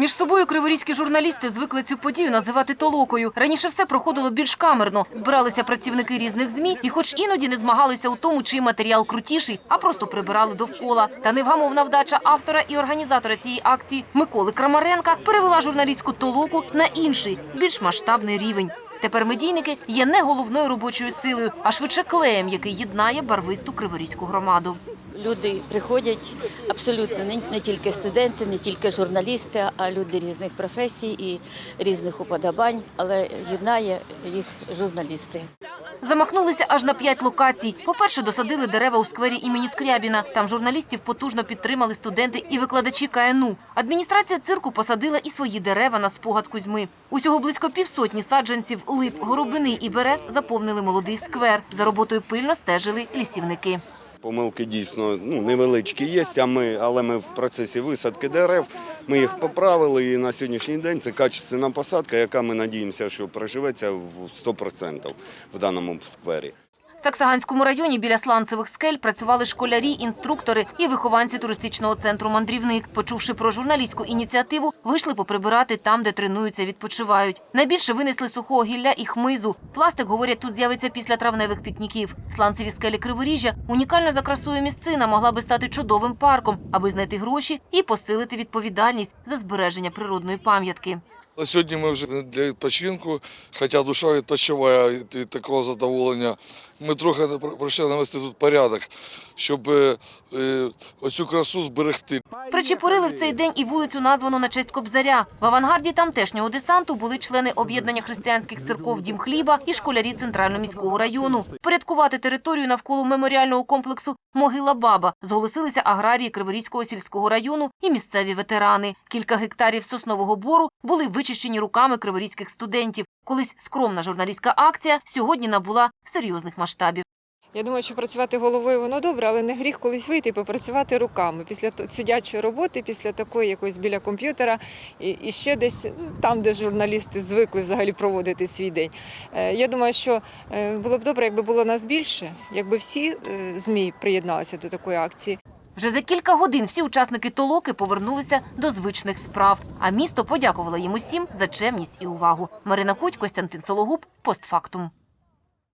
Між собою криворізькі журналісти звикли цю подію називати толокою. Раніше все проходило більш камерно. Збиралися працівники різних змі, і, хоч іноді не змагалися у тому, чий матеріал крутіший, а просто прибирали довкола. Та невгамовна вдача автора і організатора цієї акції Миколи Крамаренка перевела журналістську толоку на інший, більш масштабний рівень. Тепер медійники є не головною робочою силою, а швидше клеєм, який єднає барвисту криворізьку громаду. Люди приходять абсолютно не, тільки студенти, не тільки журналісти, а люди різних професій і різних уподобань, але єднає їх журналісти. Замахнулися аж на п'ять локацій. По-перше, досадили дерева у сквері імені Скрябіна. Там журналістів потужно підтримали студенти і викладачі КНУ. Адміністрація цирку посадила і свої дерева на спогад Кузьми. Усього близько півсотні саджанців лип, горобини і берез заповнили молодий сквер. За роботою пильно стежили лісівники. Помилки дійсно ну, невеличкі є, а ми, але ми в процесі висадки дерев. Ми їх поправили і на сьогоднішній день це качественна посадка, яка ми надіємося, що проживеться в 100% в даному сквері. Саксаганському районі біля сланцевих скель працювали школярі, інструктори і вихованці туристичного центру Мандрівник. Почувши про журналістську ініціативу, вийшли поприбирати там, де тренуються, відпочивають. Найбільше винесли сухого гілля і хмизу. Пластик, говорять, тут з'явиться після травневих пікніків. Сланцеві скелі Криворіжжя унікальна за красою місцина могла би стати чудовим парком, аби знайти гроші і посилити відповідальність за збереження природної пам'ятки. Сьогодні ми вже для відпочинку, хоча душа відпочиває від, від такого задоволення. Ми трохи прийшли навести тут порядок, щоб е, е, оцю красу зберегти. Причепурили в цей день і вулицю, названу на честь Кобзаря. В авангарді тамтешнього десанту були члени об'єднання християнських церков Дім хліба і школярі центрального міського району. Порядкувати територію навколо меморіального комплексу Могила Баба зголосилися аграрії Криворізького сільського району і місцеві ветерани. Кілька гектарів соснового бору були вичищені руками криворізьких студентів. Колись скромна журналістська акція сьогодні набула серйозних масштабів. Я думаю, що працювати головою воно добре, але не гріх колись вийти і попрацювати руками після сидячої роботи, після такої якоїсь біля комп'ютера і, і ще десь ну, там, де журналісти звикли взагалі проводити свій день. Е, Я думаю, що е, було б добре, якби було нас більше, якби всі е, ЗМІ приєдналися до такої акції. Вже за кілька годин всі учасники толоки повернулися до звичних справ. А місто подякувало їм усім за чемність і увагу. Марина Куть, Костянтин Сологуб, постфактум.